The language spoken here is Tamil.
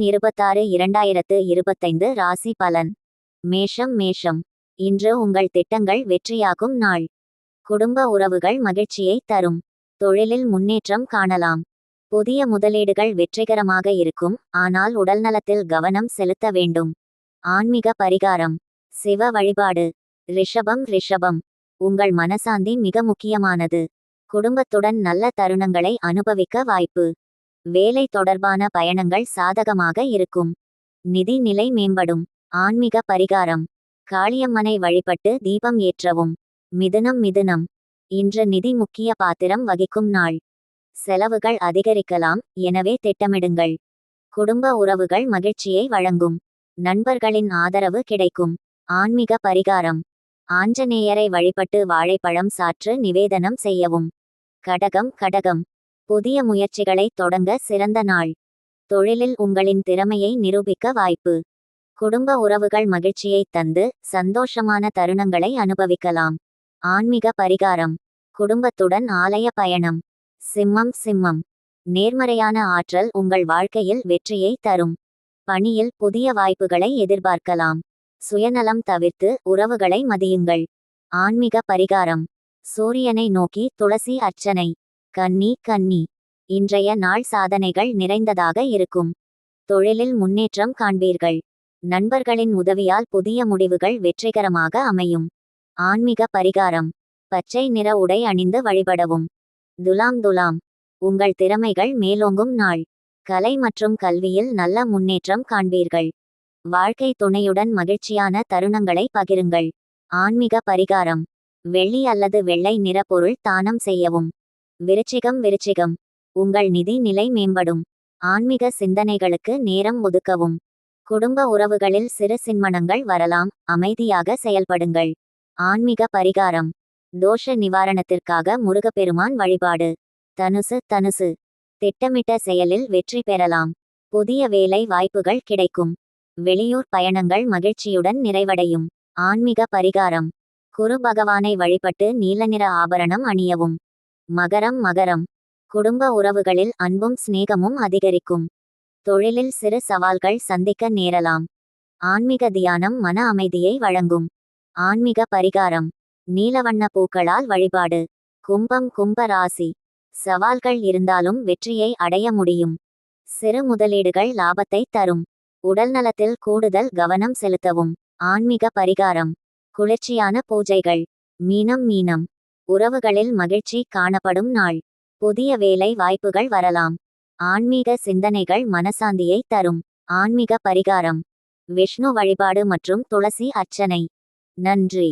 இருபத்தாறு இரண்டாயிரத்து இருபத்தைந்து ராசி பலன். மேஷம் மேஷம். இன்று உங்கள் திட்டங்கள் வெற்றியாகும் நாள். குடும்ப உறவுகள் மகிழ்ச்சியை தரும். தொழிலில் முன்னேற்றம் காணலாம். புதிய முதலீடுகள் வெற்றிகரமாக இருக்கும் ஆனால் உடல்நலத்தில் கவனம் செலுத்த வேண்டும். ஆன்மீக பரிகாரம். சிவ வழிபாடு. ரிஷபம் ரிஷபம். உங்கள் மனசாந்தி மிக முக்கியமானது. குடும்பத்துடன் நல்ல தருணங்களை அனுபவிக்க வாய்ப்பு. வேலை தொடர்பான பயணங்கள் சாதகமாக இருக்கும். நிதி நிலை மேம்படும். ஆன்மீக பரிகாரம். காளியம்மனை வழிபட்டு தீபம் ஏற்றவும். மிதுனம் மிதுனம். இன்று நிதி முக்கிய பாத்திரம் வகிக்கும் நாள். செலவுகள் அதிகரிக்கலாம். எனவே திட்டமிடுங்கள். குடும்ப உறவுகள் மகிழ்ச்சியை வழங்கும். நண்பர்களின் ஆதரவு கிடைக்கும். ஆன்மீக பரிகாரம். ஆஞ்சநேயரை வழிபட்டு வாழைப்பழம் சாற்று நிவேதனம் செய்யவும். கடகம் கடகம். புதிய முயற்சிகளை தொடங்க சிறந்த நாள். தொழிலில் உங்களின் திறமையை நிரூபிக்க வாய்ப்பு. குடும்ப உறவுகள் மகிழ்ச்சியை தந்து சந்தோஷமான தருணங்களை அனுபவிக்கலாம். ஆன்மீக பரிகாரம். குடும்பத்துடன் ஆலய பயணம். சிம்மம் சிம்மம். நேர்மறையான ஆற்றல் உங்கள் வாழ்க்கையில் வெற்றியை தரும். பணியில் புதிய வாய்ப்புகளை எதிர்பார்க்கலாம். சுயநலம் தவிர்த்து உறவுகளை மதியுங்கள். ஆன்மீக பரிகாரம். சூரியனை நோக்கி துளசி அர்ச்சனை. கன்னி கன்னி இன்றைய நாள் சாதனைகள் நிறைந்ததாக இருக்கும். தொழிலில் முன்னேற்றம் காண்பீர்கள். நண்பர்களின் உதவியால் புதிய முடிவுகள் வெற்றிகரமாக அமையும். ஆன்மீக பரிகாரம். பச்சை நிற உடை அணிந்து வழிபடவும். துலாம் துலாம். உங்கள் திறமைகள் மேலோங்கும் நாள். கலை மற்றும் கல்வியில் நல்ல முன்னேற்றம் காண்பீர்கள். வாழ்க்கை துணையுடன் மகிழ்ச்சியான தருணங்களை பகிருங்கள். ஆன்மீக பரிகாரம். வெள்ளி அல்லது வெள்ளை நிற பொருள் தானம் செய்யவும். விருச்சிகம் விருச்சிகம். உங்கள் நிதி நிலை மேம்படும். ஆன்மீக சிந்தனைகளுக்கு நேரம் ஒதுக்கவும். குடும்ப உறவுகளில் சிறு சின்மனங்கள் வரலாம். அமைதியாக செயல்படுங்கள். ஆன்மீக பரிகாரம். தோஷ நிவாரணத்திற்காக முருகப்பெருமான் வழிபாடு. தனுசு தனுசு. திட்டமிட்ட செயலில் வெற்றி பெறலாம். புதிய வேலை வாய்ப்புகள் கிடைக்கும். வெளியூர் பயணங்கள் மகிழ்ச்சியுடன் நிறைவடையும். ஆன்மீக பரிகாரம். குரு பகவானை வழிபட்டு நீல நிற ஆபரணம் அணியவும். மகரம் மகரம். குடும்ப உறவுகளில் அன்பும் சிநேகமும் அதிகரிக்கும். தொழிலில் சிறு சவால்கள் சந்திக்க நேரலாம். ஆன்மீக தியானம் மன அமைதியை வழங்கும். ஆன்மீக பரிகாரம். நீலவண்ண பூக்களால் வழிபாடு. கும்பம் கும்ப ராசி. சவால்கள் இருந்தாலும் வெற்றியை அடைய முடியும். சிறு முதலீடுகள் லாபத்தை தரும். உடல்நலத்தில் கூடுதல் கவனம் செலுத்தவும். ஆன்மீக பரிகாரம். குளிர்ச்சியான பூஜைகள். மீனம் மீனம். உறவுகளில் மகிழ்ச்சி காணப்படும் நாள். புதிய வேலை வாய்ப்புகள் வரலாம். ஆன்மீக சிந்தனைகள் மனசாந்தியை தரும். ஆன்மீக பரிகாரம். விஷ்ணு வழிபாடு மற்றும் துளசி அர்ச்சனை. நன்றி.